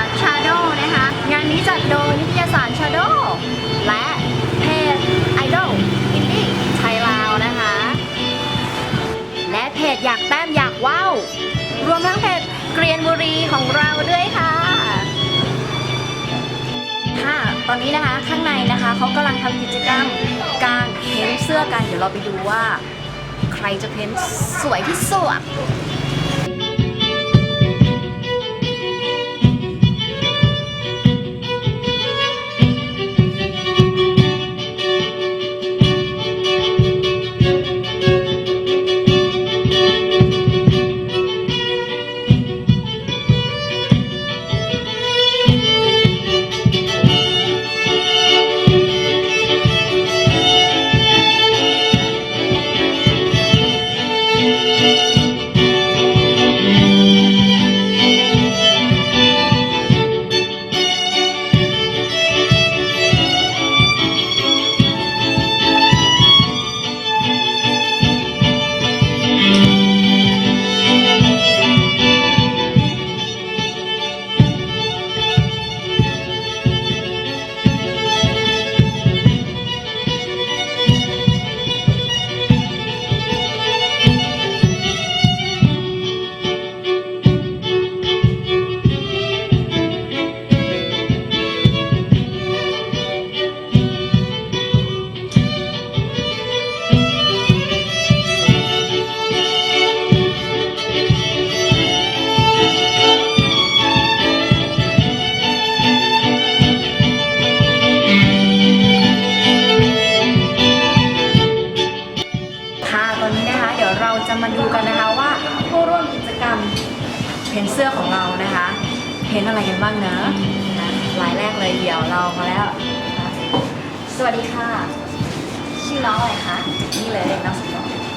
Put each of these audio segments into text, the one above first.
าร Shadow นะคะ งานนี้จัดโดยนิตยสาร Shadow และเพจ Idol Indie ไทยลาวนะคะ และเพจอยากแต้มอยากว้าวรวมทั้งเพจเกรียนบุรีของเราด้วยค่ะ ค่ะ ตอนนี้นะคะข้างในนะคะเขากำลังทำกิจกรรมการเพ้นเสื้อกัน เดี๋ยวเราไปดูว่า ใครจะเพ้นสวยที่สุด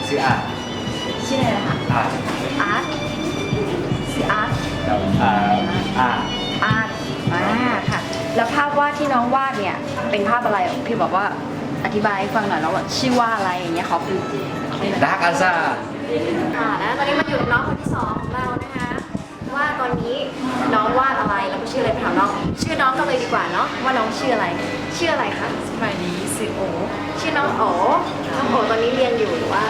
ล่อชื่ออะชื่ออะไรนะคะอะอาร์ตชื่ออาร์ตอ่าอะอาร์ตอ่าค่ะ แล้วภาพวาดที่น้องวาดเนี่ย เป็นภาพอะไรพี่บอกว่าอธิบายให้ฟังหน่อยแล้วว่าชื่อว่าอะไรอย่างเงี้ยขอฟิวดักอาซาค่ะแล้วตอนนี้มาอยู่กับน้องคนที่สองของเรานะคะว่าตอนนี้น้องวาดอะไรแล้วก็ชื่ออะไรไปถามน้อง ชื่อน้องกันเลยดีกว่าเนาะว่าน้องชื่ออะไร ชื่ออะไรคะ สมัยนี้สิโอชื่อน้องโอน้องโอตอนนี้เรียนอยู่หรือว่า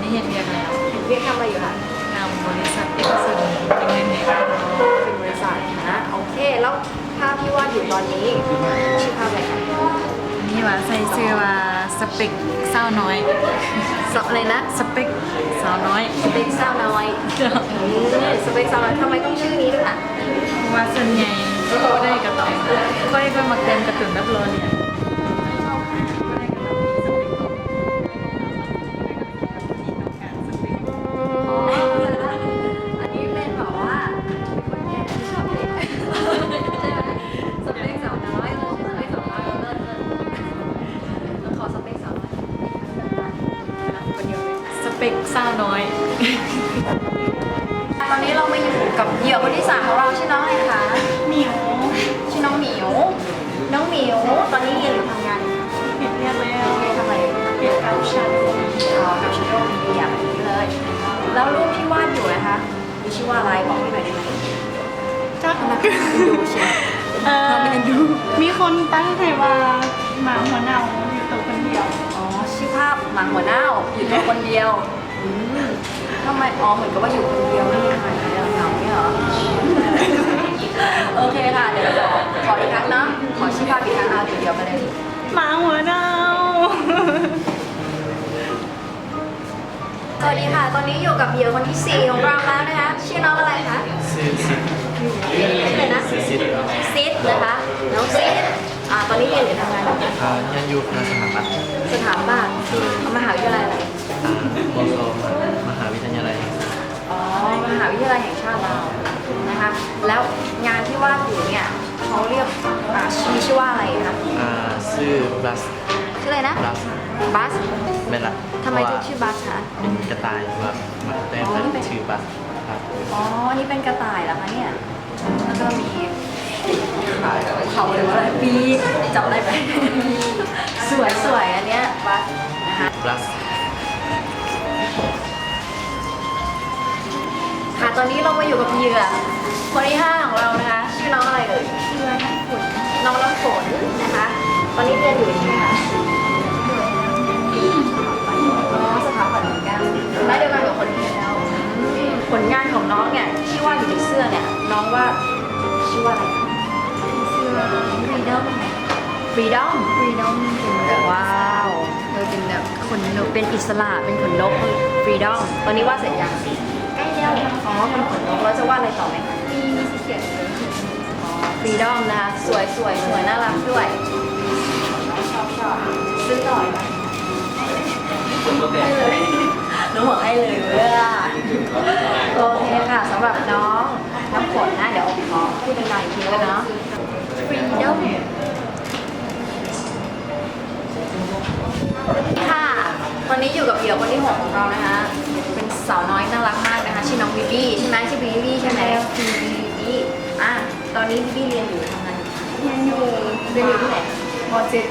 นี่เห็นเรียนแล้วเรียนทำอะไรอยู่คะนำบริษัทเอกชนเป็นเงินเด็กเป็นบริษัทนะ โอเค แล้วภาพที่วาดอยู่ตอนนี้ชื่อภาพอะไรคะนี่ว่าใส่ชื่อว่าสเปกสาวน้อยสอะไรนะ สเปกสาวน้อย สเปคสาวน้อยอืมสเปคสาวน้อยทำไมต้องชื่อนี้ด้วยล่ะเพราะว่าส่วนใหญ่ ก็ได้กระตุ้นก็ได้ก็มาเต็มกระตุ้นรับรองเนี่ย แล้วรูปที่วาดอยู่นะคะมีชื่อว่าอะไรบอกพี่หน่อยได้ไหมจักทำไมคุณดูเชียวเออมีคนตั้งให้ว่าหมาหัวเน่าอยู่ตัวคนเดียว อ๋อชื่อภาพหมาหัวเน่าอยู่ตัวคนเดียวอืมทำไมอ๋อเหมือนกับว่าอยู่คนเดียวไม่มีใครเดียวเหงาเนี่ยเหรอ โอเคค่ะ เดี๋ยวขอขออีกครั้งเนาะขอชื่อภาพอีกครั้งเอาเดี๋ยวเดียวไปเลย หมาหัวเน่า สวัสดีค่ะ ตอนนี้อยู่กับเหยื่อคนที่สี่ของเราแล้วนะคะ ชื่อน้องอะไรคะชื่อซิดชื่ออะไรนะซิดซิดนะคะ น้องซิดอ่าตอนนี้เรียนหรือทำงานอยู่คะอ่ายังอยู่คณะสถาปัตย์สถาบันมหาวิทยาลัยอะไร อ่าบกมหาวิทยาลัยอ๋อ มหาวิทยาลัยแห่งชาติเรานะคะ แล้วงานที่วาดอยู่เนี่ยเขาเรียกอ่ามีชื่อว่าอะไรคะ อ่าชื่อบลัส เลยนะบัสบัสไม่ละทำไมถึงชื่อบัสคะเป็นกระต่ายครับมาแต่เป็นชื่อบัสครับอ๋อนี้เป็นกระต่ายเหรอคะเนี่ยแล้วก็มีเขาหรือว่าอะไรปีจับอะไรไปสวยสวยอันเนี้ยบัสนะคะบัสค่ะตอนนี้เรามาอยู่กับเหยื่อคนที่ห้าของเรานะคะ ชื่อน้องอะไรเอ่ยชื่อน้องฝนน้องน้ำฝนนะคะ ตอนนี้เรียนอยู่ที่ไหมคะ กันและเดียวกันกับคนที่แล้วอืมผลงานของน้องเนี่ยที่ว่าอยู่ในเสื้อเนี่ยน้องว่าชื่อว่าอะไรคะเชื่อ freedom Freedom freedom เป็นแบบว้าวเออเป็นแบบคนนกเป็นอิสระเป็นขนนก Freedom ตอนนี้วาดเสร็จยังใกล้แล้วอ๋อเป็นขนนกแล้วจะวาดอะไรต่อไหมคะมีมีสีเขียวเลยฟรีดอมนะคะสวยสวยสวยน่ารักด้วยชอบชอบซื้อต่อยให้เลยน้องบอกให้เลยเว้ยโอเคค่ะสำหรับน้องน้ำฝนนะ เดี๋ยวขอพูดดังๆอีกที แล้วกันเนาะฟรีดอมค่ะตอนนี้อยู่กับเหยื่อคนที่หกของเรานะคะ เป็นสาวน้อยน่ารักมากนะคะชื่อน้องบิบี้ใช่ไหมชื่อบิบี้ใช่ไหมบิบี้อะตอนนี้บิบี้เรียนอยู่ทำงานอยู่เรียนอยู่เรียนอยู่ที่ไหนมเจ็ด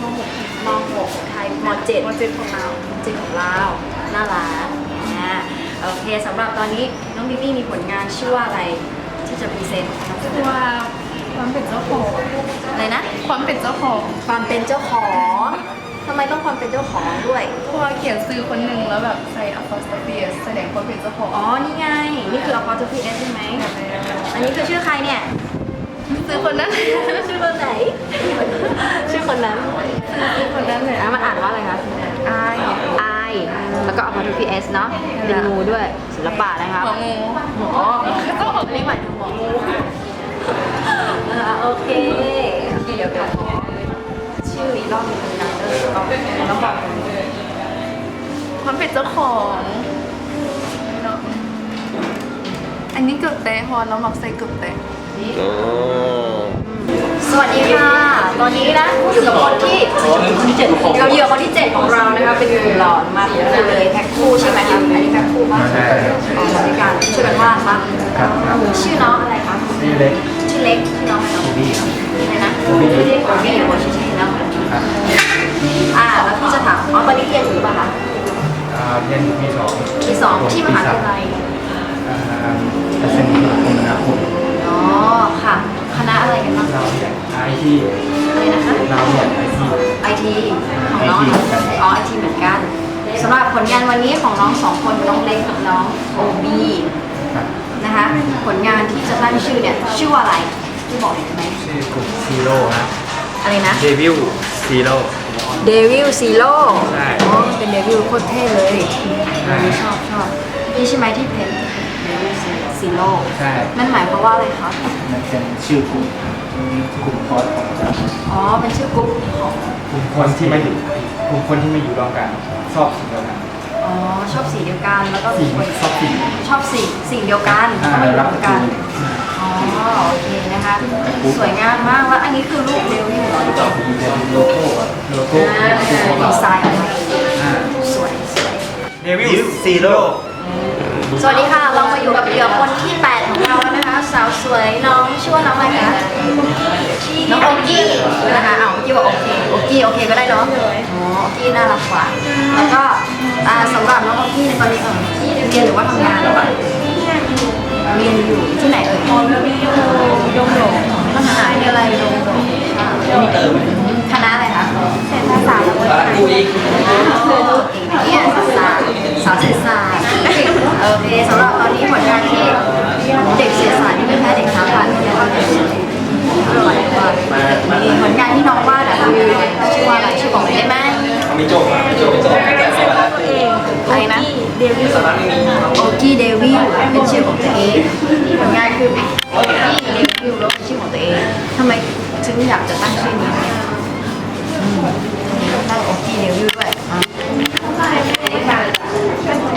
มหกม .6 ของไทยม .7 มเจ็ดของเราเจ็ดของเราน่ารักอ่าโอเคสำหรับตอนนี้น้องบิบี้มีผลงานชื่อว่าอะไรที่จะพรีเซนต์ นำเสนอว่าความเป็นเจ้าของอะไรนะ ความเป็นเจ้าของความเป็นเจ้าของทำไมต้องความเป็นเจ้าของด้วยเพราะว่าเขียนซื้อคนหนึ่งแล้วแบบใส่ apostrophe s แสดงความเป็นเจ้าของอ๋อนี่ไงนี่คือ apostrophe s ใช่ไหมอันนี้คือชื่อใครเนี่ยซื้อคนนั้นชื่อคนไหนชื่อคนนั้นซื้อคนนั้นเลยอะมันอ่านว่าอะไรคะอาย I แล้วก็ apostrophe s เนาะเป็นงูด้วยศิลปะนะคะหัวงูอ๋อเจ้าของอันนี้หมายถึงหัวงู อ่าโอเคโอเคเดี๋ยวเดี๋ยวขอชื่ออีกรอบหนึงนะเออต้องต้องบอกความเป็นเจ้าของเนาะอันนี้เกือบแตะฮอนแล้วหมักใส่เกือบแตะสวัสดีค่ะ ตอนนี้นะอยู่กับคนที่เราเหยื่อคนที่เจ็ดของเรานะคะเป็นกลุ่มหลอนมาเลยแพ็คคู่ใช่ไหมคะอันนี้แพ็คคู่ป่ะใช่ครับอ๋อในการช่วยกันวาดปะครับครับชื่อน้องอะไรคะ นี่เล็กชื่อ เล็กชื่อน้องอะไรบูบี้ครับอะไรนะโบบี้โบบี้โบชื่อชื่อน้องครับอ่าแล้วพี่จะถามอ๋อตอนนี้เรียนอยู่หรือเปล่าคะอ่าเรียนอยู่ปีสองปีสองที่มหาวิทยาลัยอ่าทัศนีคมนาคมอ๋อค่ะ คณะอะไรกันบ้างเราเนี่ยไอทีอะไรนะคะเราเนี่ยไอทีไอทีของน้อง IT เหมือนกันอ๋อไอทีเหมือนกันสำหรับผลงานวันนี้ของน้องสองคนน้องเล็กกับน้องโอบีครับ นะคะ ผลงานที่จะตั้งชื่อเนี่ยชื่อว่าอะไรที่บอกหน่อยได้ไหมชื่อกลุ่มซีโร่นะอะไรนะเดวิลซีโร่เดวิลซีโร่ใช่อ๋อเป็นเดวิลโคตรเท่เลยใช่ชอบชอบนี่ใช่ไหมที่เพนเดวิลซีโร่ใช่นั่นหมายความว่าอะไรคะมันเป็นชื่อกลุ่มกลุ่มคอร์สของเราอ๋อเป็นชื่อกลุ่มของกลุ่มคนที่ไม่อยู่กลุ่มคนที่ไม่อยู่รวมกันชอบสิ่งเดียวกัน อ๋อชอบสีเดียวกัน แล้วก็สิ่งคนชอบสิ่งชอบสีสิ่งเดียวกันอ่าก็ไม่รัรักกประกัจูนอ๋อโอเคนะคะ สวยงามมากแล้วอันนี้คือรูปเดวิลเหรอโลโก้อะโลโก้อ่าคือพวกเราดีไซน์ออกมาอ่า สวยสวย เดวิลซีโร่สวัสดีค่ะ เรามาอยู่กับเหยื่อคนที่ 8 ของเราแล้วนะคะ สาวสวยน้องชื่อว่าน้องอะไรคะน้องโอกี้นะคะอ้าวเมื่อกี้บอกโอเคโอกี้โอเคก็ได้เนาะอ๋อโอกี้น่ารักกว่า แล้วก็ อ่าสำหรับน้องโอกี้ในตอนนี้เออเรียนหรือว่าทำงานหรือเปล่าเรียนอยู่ที่ไหนเอ่ยมอลลี่โดมโดมมหาวิทยาลัยโดมโดมคณะอะไรคะเศรษฐศาสตร์และวัฒนธรรมเนี่ยศาสตร์สาวเศรษฐศาสตร์โอเคสำหรับตอนนี้ผลงานที่เด็กเศรษฐศาสตร์ที่ไม่แพ้เด็กสถาปัตย์นะคะมีผลงานที่น้องวาดอะคือชื่อว่าอะไรชื่อบอกเลยได้ไหม มีโจ้มีโจ้มีโจ้ตัวเองอะไรนะเดวิลโอกี้เดวิลเป็นชื่อของตัวเองผลงานคือโอกี้เดวิลแล้วเป็นชื่อของตัวเองทำไมถึงอยากจะตั้งชื่อนี้อืมตั้งโอกี้เดวิลด้วย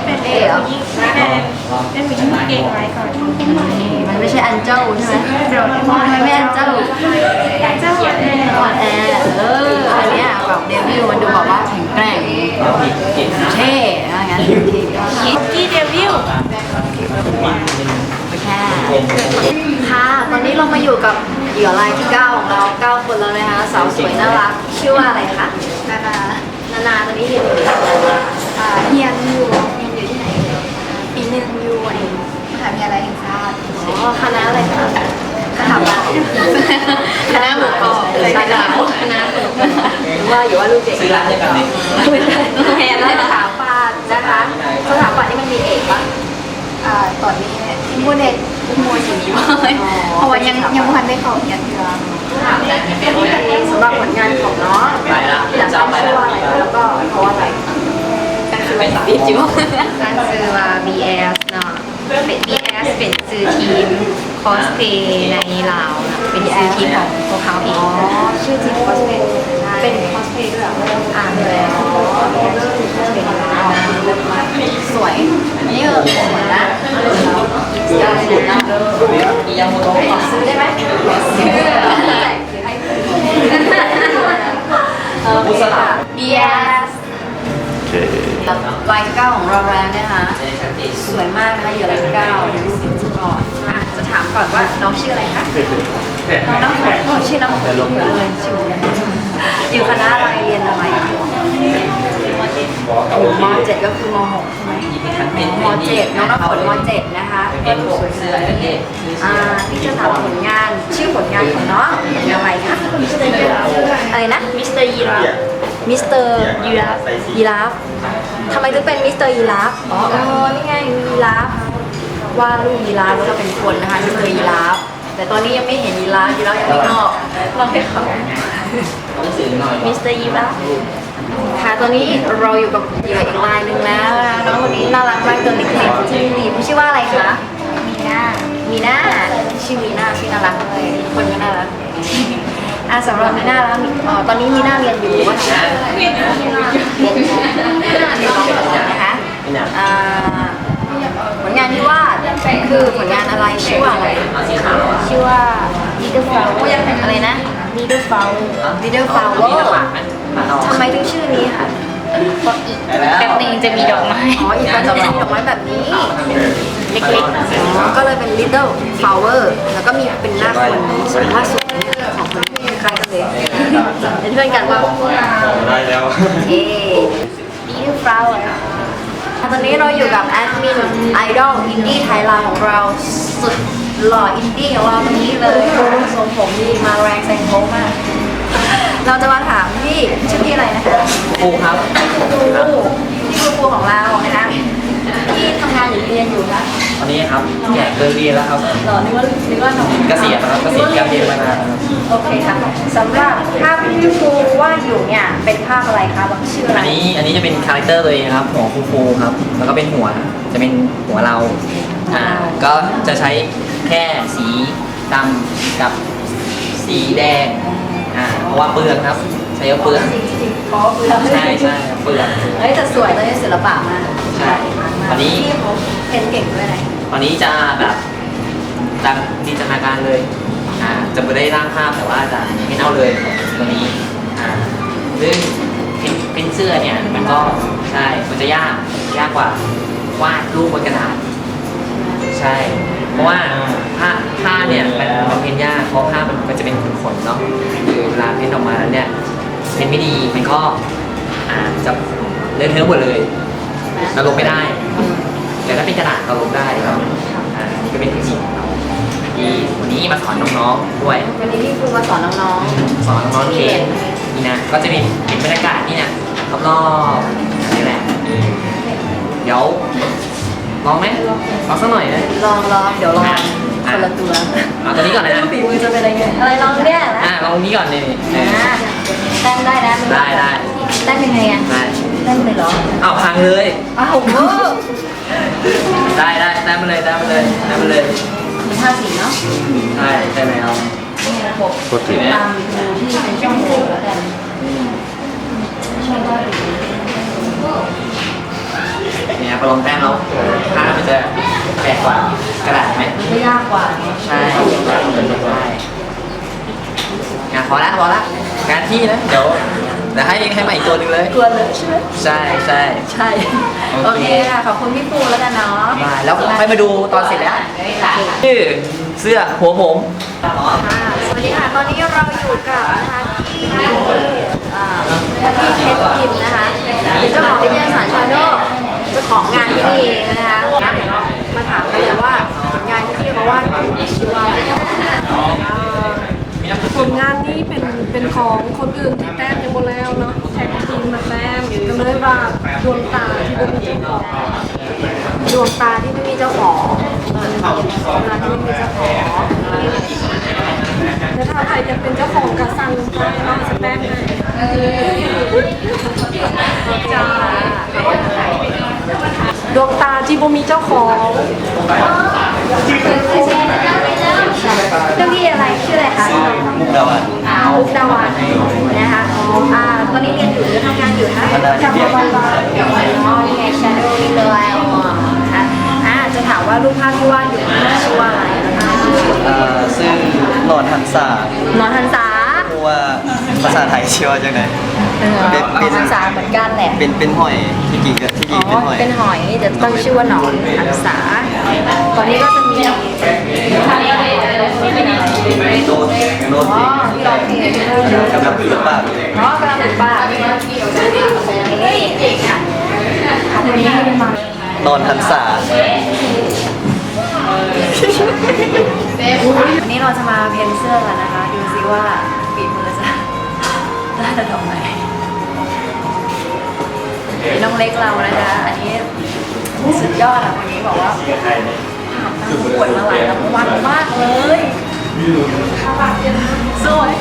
เป็นเอ๋อยิ่งเป็นผู้หญิงเก่งไว้ก่อนมันไม่ใช่อันเจ้าใช่ไหมเดี๋ยวทำไมไม่อันเจ้าเจ้าหัวแดงอ่อนแอเอออันเนี้ยแบบเดวิลมันดูแบบว่าแข็งแกร่งเท่อะไรงั้นเท่กี้เดวิลแค่ค่ะตอนนี้เรามาอยู่กับเหยื่อรายที่ 9 ของเรา 9 คนแล้วนะคะสาวสวยน่ารักชื่อว่าอะไรคะนานานานาตอนนี้เรียนอยู่ที่ไหน อ่าเฮียนอยู่ เรียนอยู่ที่ไหนเอ่ย ปีหนึ่งอยู่ไอ้มหาวิทย คณะอะไรคะสถาบัน คณะหมูกรอบ ใช่คณะคณะว่าอยู่ว่าลูกเด็ก ซื้อร้านเดียวกันเลยไม่ใช่แทนสถาปัตย์นะคะสถาปัตย์นี่มันมีเอกปะอ่าตอนนี้ที่พูดในพูดอย่างนี้ว่าเพราะว่ายังยังไม่ทันได้เข้าเรียนเดือนสำหรับผลงานของน้องไปละอยากจะได้เอาไปชื่อละว่าอะไรแล้วก็เพราะว่าอะไรเป็นสามจิ๋วนั่นคือว่า BS เนาะเป็น BS เป็นชื่อทีมคอสเพย์ในลาวเป็นชื่อทีมของพวกเขาเองชื่อทีมคอสเพย์เป็นคอสเพย์ด้วยเหรอ อ่านเลย สวย อันนี้เออสวยนะ ซื้อได้ไหมซื้อแจกซื้อให้เออผู้สลับ BS ลายเก้าของเราแล้วนะคะสวยมากนะคะอยู่ลายเก้าดูสิบก่อนอะจะถามก่อนว่าน้องชื่ออะไรคะน้องน้ำฝนโอ้ชื่อน้ำฝนเลยชื่ออยู่คณะอะไรเรียนอะไร อยู่มเจ็ดก็คือมหกใช่ไหมมเจ็ดน้องน้ำฝนมเจ็ดนะคะก็ดูสวยๆอ่าที่จะถามผลงานชื่อผลงานของน้องเป็นอะไรคะอะไรนะมิสเตอร์ยีราฟมิสเตอร์ยีราฟยีราฟทำไมถึงเป็นมิสเตอร์ยีราฟอ๋ออ๋อนี่ไงยีราฟว่าลูกยีราฟแล้วก็เป็นคนนะคะมิสเตอร์ยีราฟแต่ตอนนี้ยังไม่เห็นยีราฟยีราฟยังไม่งอกลองให้เขามิสเตอร์ยีราฟ ค่ะตอนนี้เราอยู่กับเหยื่ออีกรายหนึ่งแล้วนะคะน้องคนนี้น่ารักมากตัวเล็กๆที่มีชื่อว่าอะไรคะมีน่ามีน่าชื่อมีน่าชื่อน่ารักเลยคนก็น่ารักอะสำหรับมีน่าแล้วมีอ๋อตอนนี้มีน่าเรียนอยู่ว่าทำอะไรเรียนอยู่เรียนอยู่นะคะอ่าผลงานที่วาดคือผลงานอะไรชื่อว่าอะไรสีขาวชื่อว่า Leader Flower อะไรนะ Leader Flower Leader มี Flower หน้าหวานไหมหวานออกทำไมถึงชื่อนี้ค่ะก็อีกแป๊บนึงจะมีดอกไม้อ๋ออีกคนจะเป็นดอกไม้แบบนี้เล็กอ๋อก็เลยเป็น Little Flower แล้วก็มีเป็นหน้าคนสวยมากสวยของคนคล้ายกันเลยเป็นเพื่อนกันว่าได้แล้วเอ๊ Little Flower ตอนนี้เราอยู่กับแอดมินไอดอลอินดี้ไทยแลนด์ของเราสุดหล่ออินดี้ของเราตรงนี้เลยทรงผมนี่มาแรงแซงโค้งมาก เราจะมาถามพี่ชื่อพี่อะไรนะคะปูครับครูพี่คือครูของเรานะคะที่ทำงานอยู่เรียนอยู่นะตอนนี้ครับแก่เลิกเรียนแล้วครับหรอนึกว่านึกว่าทำเกษียณนะครับเกษียณการเรียนมานานครับโอเคค่ะสำหรับภาพที่ครูวาดอยู่เนี่ยเป็นภาพอะไรคะบางชื่ออะไรอันนี้อันนี้จะเป็นคาแรคเตอร์ตัวเองครับหัวฟูฟูๆครับ แล้วก็เป็นหัวจะเป็นหัวเราอ่าก็จะใช้แค่สีดำกับสีแดง อ่าเพราะว่าเปลืองครับ ใช้เอาเปลืองจริงๆขอเปลือกใช่ใช่ครับเปลืองเฮ้ยแต่สวยเลยศิลปะมากใช่อันนี้พี่เขาเพ้นเก่งด้วยนะตอนนี้จะแบบจะจินตนาการเลยอ่าจะไม่ได้ร่างภาพแต่ว่าจะไม่เอาเลยตัวนี้อ่าซึ่งเป็นเป็นเสื้อเนี่ยมันก็ใช่มันจะยากยากกว่าวาดรูปบนกระดาษใช่ เพราะว่าผ้าผ้าเนี่ยมันมันเพ้นยากเพราะผ้ามันมันจะเป็นขนๆเนาะคือเวลาเพ้นออกมาแล้วเนี่ยเพ้นไม่ดีมันก็อ่าจะเลอะเทอะหมดเลยเราลงไม่ได้ แต่ถ้าเป็นกระดาษเราลงได้ครับอ่านี่ก็เป็นเทคนิคของเราที่วันนี้มาสอนน้องๆด้วยวันนี้พี่ครูมาสอนน้องสอนน้องๆเองนี่นะก็จะเป็นเห็นบรรยากาศนี่นะรอบๆนี่แหละเดี๋ยว ลองไหมลองสักหน่อยนะๆลองลองเดี๋ยวลองคนละตัวเอาตัวนี้ก่อนนะฝีมือจะเป็นอะไรไงอะไรลองเนี่ยนะอ่าลองนี้ก่อนนี่นี่อ่าเต้นได้นะได้ได้เต้นยังไงอะได้เต้นเลยเหรอเอาพังเลยอ้าวโหได้ได้ได้มาเลยได้มาเลยได้มาเลยมีท่าสีเนาะใช่ใช่แล้วนี่ระบบติดตามดูที่เป็นช่องโหว่แล้วกันช่องว่าดี เนี่ยพอลงแต้มแล้วผ้ามันจะแปลกกว่ากระดาษไหมมันก็ยากกว่าไงใช่ใช่งานพอละพอละงานที่นะเดี๋ยวเดี๋ยวให้ให้ใหม่อีกตัวหนึ่งเลยตัวเลอะใช่ไหมใช่ใช่ ใช่ โอโอเค เคค่ะขอบคุณพี่ปูแล้วกันเนาะได้แล้วค่อยมาดูตอนเสร็จแล้วนี่เสื้อหัวผม ค่ะสวัสดีค่ะ ตอนนี้เราอยู่กับนะคะที่อ่าที่เพชรพิมพ์นะคะเป็นเจ้าของวิทยาศาสตร์ชาโดเจ้าของงานที่นี่นะคะงั้นเดี๋ยวเรามาถามกันเลยว่าผลงานที่พี่เขาวาดานนี้เป็นเป็นของ คนอื่นที่แต้มยังหมดแล้วเนาะแท็กทีมมาแต้มก็เลยว่าดวงตาที่ไม่มีเจ้าของดวงตาที่ไม่มีเจ้าของดวงตาที่ไม่มีเจ้าของแล้วถ้าใครจะเป็นเจ้าของกระสังได้เนาะสแต้มให้จ้าดวงตาที่บ่มีเจ้าของ เจ้าพี่อะไรชื่ออะไรคะมุกดาวันมุกดาวันนะคะอ่าตอนนี้เรียนอยู่หรือทำงานอยู่คะทำงานอยู่ทำงานอยู่อ๋อนี่ไง shadow นี่เลยอ๋อค่ะอ่าจะถามว่ารูปภาพที่วาดอยู่นี่ชื่อว่าอะไรนะคะอ่าซึ่งหนอนหันษานอนทันษาเพราะว่าภาษาไทยชื่อว่าจังไงเออเป็นนเป็อนนทันษาเหมือนกันแหละเป็นเป็นหอยที่จริงก็ที่จอ๋ริองเป็นหอยเป็นหอยแต่ตั้งชื่อว่าหนอนอันสาตอนนี้ก็จะมี ท่านก็เป็นอะไรโน้ตโน้ตอ๋อที่เราเพลงกำลังฝึกปากอ๋อกำลังฝึกบ้านี่ค่ะขอบคุณที่ได้มานอนหันษาวันนี้เราจะมาเพ้นเสื้อกันนะคะ ดูซิว่าฝีมือจะได้ระดับไหนน้องเล็กเรานะคะ อันนี้สุดยอดอะวันนี้บอกว่า ผ่านตั้งประกวดมาหลายรางวัลมากเลยสวย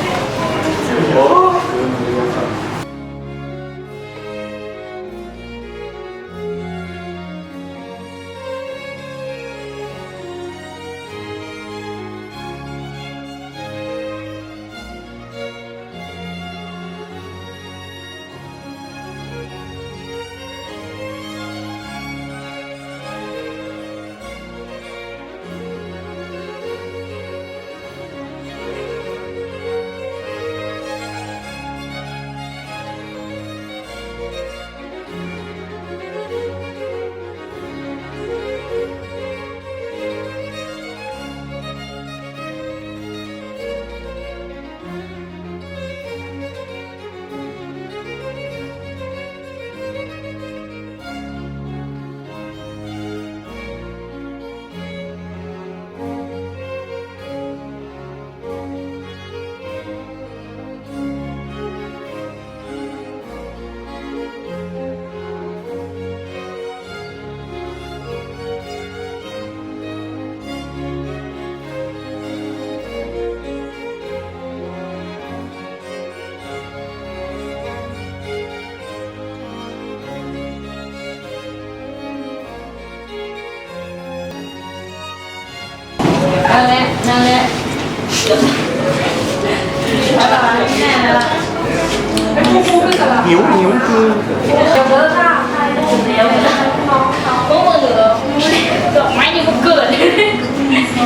ด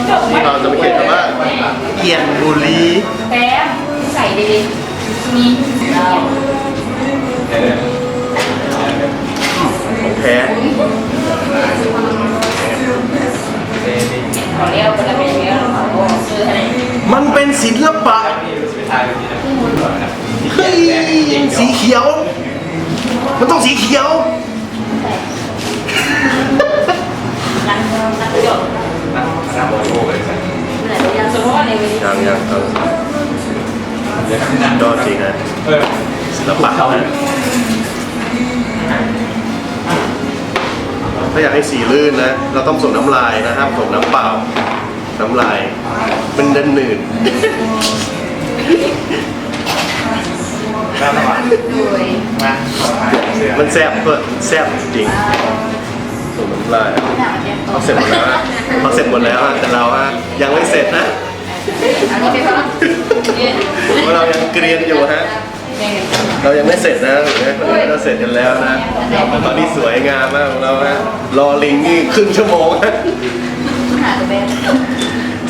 ดอกไม้เราจะไปเขียนคำว่าเกียนบุรีแป๊บใส่ดีๆมี มันแซ่บเพื่อแซ่บจริงส่งน้ำลายเขาเสร็จหมดแล้วฮะเขาเสร็จหมดแล้วฮะแต่เราฮะยังไม่เสร็จนะอันนี้เป็นว่าเพราะเรายังเกรียนอยู่ฮะเรายังไม่เสร็จนะเห็นไหมตอนนี้เราเสร็จกันแล้วนะตอนนี้สวยงามมากของเราฮะรอลิงนี่ครึ่งชั่วโมงฮะ หาตัวเบน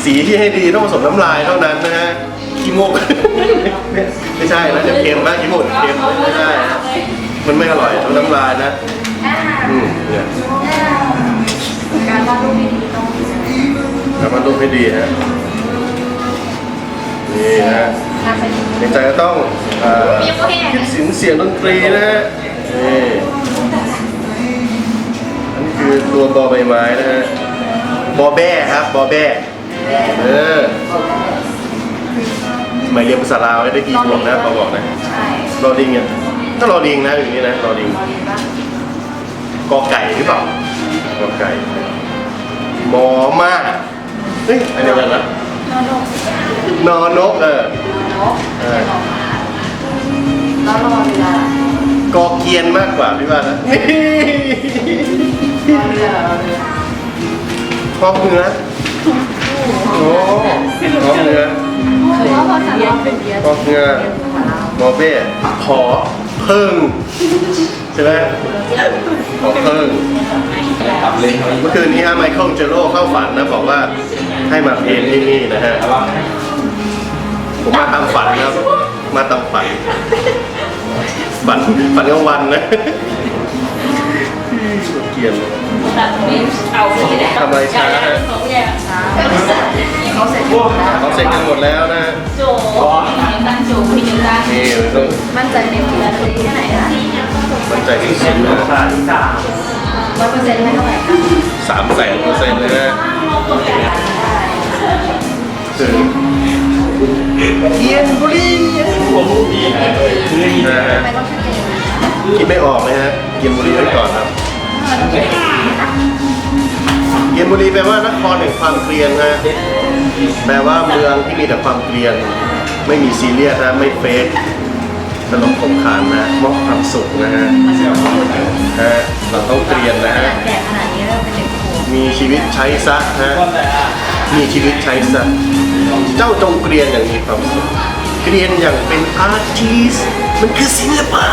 สีที่ให้ดีต้องผสมน้ำลายเท่านั้นนะฮะ ขี้มูก ไม่ใช่นะจะเค็มบ้างขี้มูกเค็มไม่ได้ฮะมันไม่อร่อยต้องน้ำลายนะอืมเนี่ยการวาดรูปที่ดีต้องกลับมาดูให้ดีฮะนี่ฮะเป็นในใจก็ต้องคิดสินเสียงดนตรีนะฮะนี่อันนี้คือตัวบอใบไม้นะฮะบอแบ้ครับบอแบ้เออ หมายเรียนภาษาลาวให้ได้กี่ขวบนะเขาบอกนะใช่รอดิงเนี่ยถ้ารอดิงนะอย่างนี้นะรอดิงรอดีป่ะกอไก่หรือเปล่ากอไก่หมอมากเฮ้ยอันเดียวกันนะนอนกนอนกเออ นกไม่ใช่หมอม้าแล้วรอเรือล่ะกอเกียนมากกว่าพี่ว่านะรอเรือเหรอรอเรือพอกเนื้อโอ้พอกเนื้อ คือว่าภาษาเราเป็นเรียนพอกเนื้อเรียนภาษาเราหมอเบ้ขอเพิ่งใช่ไหมขอเพิ่งเลยเมื่อคืนนี้ฮะไมเคิลเจโร่เข้าฝันนะบอกว่าให้มาเพลงที่นี่นะฮะผมมาตามฝันครับ มาตามฝันฝันฝันกลางวันนะ เกลียนทำอะไรช้าฮะเขาเสร็จหมดแล้วเขาเสร็จกันหมดแล้วนะฮะนี่ต้องมั่นใจในฝีมือแค่ไหนคะมั่นใจที่สุดนะร้อยเปอร์เซ็นต์ไม่เท่าไหร่ค่ะสามแสนเปอร์เซ็นต์เลยนะเกียนบุรีนะฮะไมต้องชัดเจนคิดไม่ออกเลยฮะเกียนบุรีไว้ก่อนครับ เกียนบุรีแปลว่านครแห่งความเกลียนฮะแปลว่าเมืองที่มีแต่ความเกลียน ไม่มีซีเรียสนะไม่เฟกตลกขบขานนะมอบความสุขนะฮะฮะเราต้องเกลียนนะฮะแก่ขนาดนี้เราเป็นเด็กโขงมีชีวิตใช้ซะฮะมีชีวิตใช้ซะเจ้าจงเกรียนอย่างมีความสุขเกรียนอย่างเป็นอาร์ติสมันคือศิลปะ